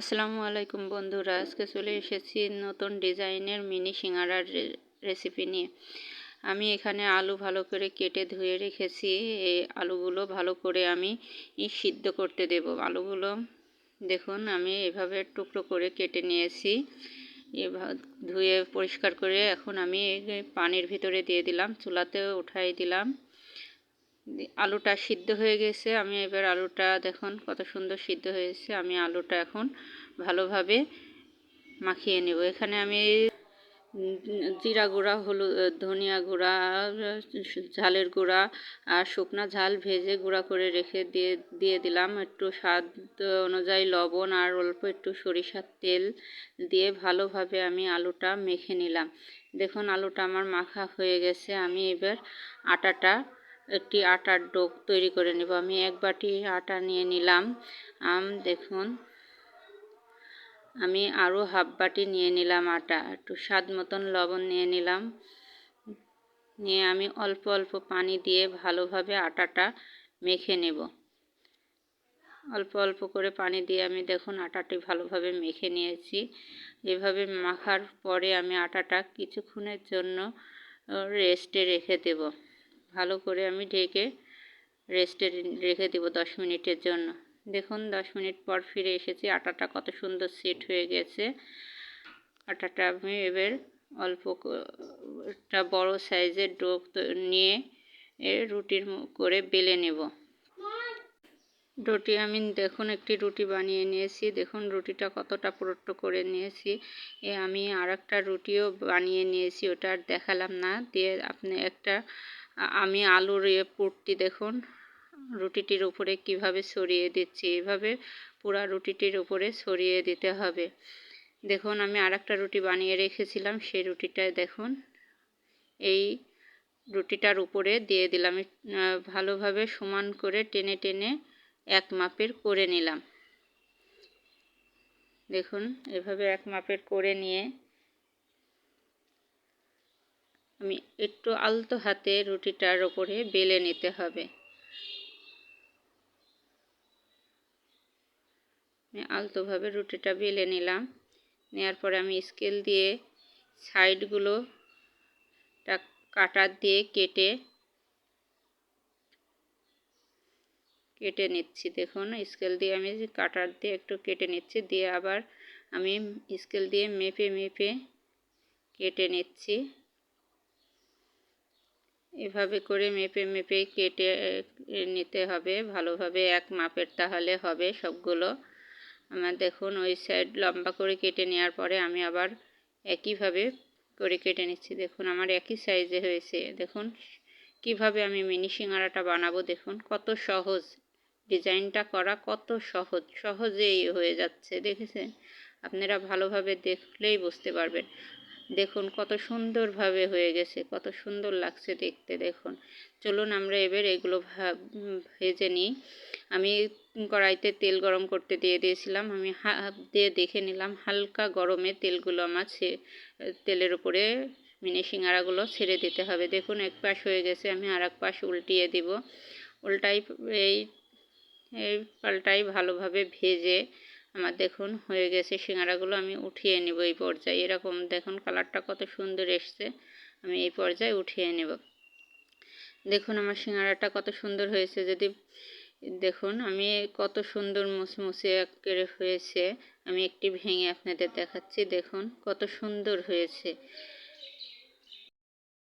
আসসালামু আলাইকুম বন্ধুরা, আজকে চলে এসেছি নতুন ডিজাইনের মিনি সিঙ্গারার রেসিপি নিয়ে। আমি এখানে আলু ভালো করে কেটে ধুয়ে রেখেছি, এই আলুগুলো ভালো করে আমি সিদ্ধ করতে দেব। আলুগুলো দেখুন, আমি এভাবে টুকরো করে কেটে নিয়েছি। ধুয়ে পরিষ্কার করে এখন আমি পানির ভিতরে দিয়ে দিলাম, চুলাতে উঠাই দিলাম। আলুটা সিদ্ধ হয়ে গেছে। আমি এবার আলুটা দেখুন কত সুন্দর সিদ্ধ হয়েছে। আমি আলুটা এখন ভালোভাবে মাখিয়ে নেব। এখানে আমি জিরা গুঁড়া, হলুদ ধনিয়া গুঁড়া, ঝালের গুঁড়া আর শুকনা ঝাল ভেজে গুঁড়া করে রেখে দিয়ে দিয়ে দিলাম। একটু স্বাদ অনুযায়ী লবণ আর অল্প একটু সরিষার তেল দিয়ে ভালোভাবে আমি আলুটা মেখে নিলাম। দেখুন আলুটা আমার মাখা হয়ে গেছে। আমি এবার আটাটা একটি আটার ডোক তৈরি করে নেব। আমি এক বাটি আটা নিয়ে নিলাম। আম দেখুন, আমি আরও হাফ বাটি নিয়ে নিলাম আটা। একটু স্বাদ মতন লবণ নিয়ে নিলাম। নিয়ে আমি অল্প অল্প পানি দিয়ে ভালোভাবে আটাটা মেখে নেব। অল্প অল্প করে পানি দিয়ে আমি দেখুন আটাটি ভালোভাবে মেখে নিয়েছি। এভাবে মাখার পরে আমি আটাটা কিছুক্ষণের জন্য রেস্টে রেখে দেব। ভালো করে আমি ঢেকে রেস্টে রেখে দেব দশ মিনিটের জন্য। দেখুন, দশ মিনিট পর ফিরে এসেছি। আটাটা কত সুন্দর সেট হয়ে গেছে। আটাটা আমি এবার অল্প একটা বড় সাইজের ডোক নিয়ে রুটির করে বেলে নেব। রুটি আমি দেখুন, একটি রুটি বানিয়ে নিয়েছি। দেখুন, রুটিটা কতটা পুরোট্ট করে নিয়েছি। এ আমি আর রুটিও বানিয়ে নিয়েছি, ওটা আর দেখালাম না। দিয়ে আপনি একটা আমি আলুর এ পুরটি দেখুন, রুটিটির উপরে কীভাবে সরিয়ে দিচ্ছি, এভাবে পুরা রুটিটির উপরে সরিয়ে দিতে হবে। দেখুন, আমি আর একটা রুটি বানিয়ে রেখেছিলাম, সেই রুটিটা দেখুন, এই রুটিটার উপরে দিয়ে দিলাম ভালোভাবে সমান করে টেনে টেনে এক মাপের করে নিলাম। দেখুন, এভাবে এক মাপের করে নিয়ে আমি একটু আলতো হাতে রুটিটার ওপরে বেলে নিতে হবে। আলতোভাবে রুটিটা বেলে নিলাম। নেওয়ার পরে আমি স্কেল দিয়ে সাইডগুলো কাটার দিয়ে কেটে কেটে নিচ্ছি। দেখুন, স্কেল দিয়ে আমি কাটার দিয়ে একটু কেটে নিচ্ছি, দিয়ে আবার আমি স্কেল দিয়ে মেপে মেপে কেটে নিচ্ছি। এভাবে করে মেপে মেপে কেটে নিতে হবে। ভালোভাবে এক মাপের তাহলে হবে সবগুলো। আমার দেখুন, ওই সাইড লম্বা করে কেটে নেওয়ার পরে আমি আবার একইভাবে করে কেটে নিচ্ছি। দেখুন, আমার একই সাইজে হয়েছে। দেখুন, কীভাবে আমি মিনি সিঙ্গারাটা বানাবো দেখুন, কত সহজ। ডিজাইনটা করা কত সহজ, সহজেই হয়ে যাচ্ছে, দেখেছেন? আপনারা ভালোভাবে দেখলেই বুঝতে পারবেন। দেখুন, কত সুন্দরভাবে হয়ে গেছে, কত সুন্দর লাগছে দেখতে, দেখুন। চলুন আমরা এবার এগুলো ভেজে নিই। আমি কড়াইতে তেল গরম করতে দিয়ে দিয়েছিলাম। আমি দিয়ে দেখে নিলাম, হালকা গরমে তেলগুলো আমার তেলের উপরে, মিনি সিঙ্গারাগুলো ছেড়ে দিতে হবে। দেখুন, এক পাশ হয়ে গেছে, আমি আর এক পাশ উল্টিয়ে দিব। উল্টাই এই পাল্টাই ভালোভাবে ভেজে আমার দেখুন, হয়ে গেছে। সিঙ্গারাগুলো আমি উঠিয়ে নেব এই পর্যায়ে। এরকম দেখুন, কালারটা কত সুন্দর এসছে। আমি এই পর্যায়ে উঠিয়ে নেব। দেখুন, আমার সিঙ্গারাটা কত সুন্দর হয়েছে। যদি দেখুন, আমি কত সুন্দর মুসমুসে করে হয়েছে। আমি একটি ভেঙে আপনাদের দেখাচ্ছি। দেখুন, কত সুন্দর হয়েছে।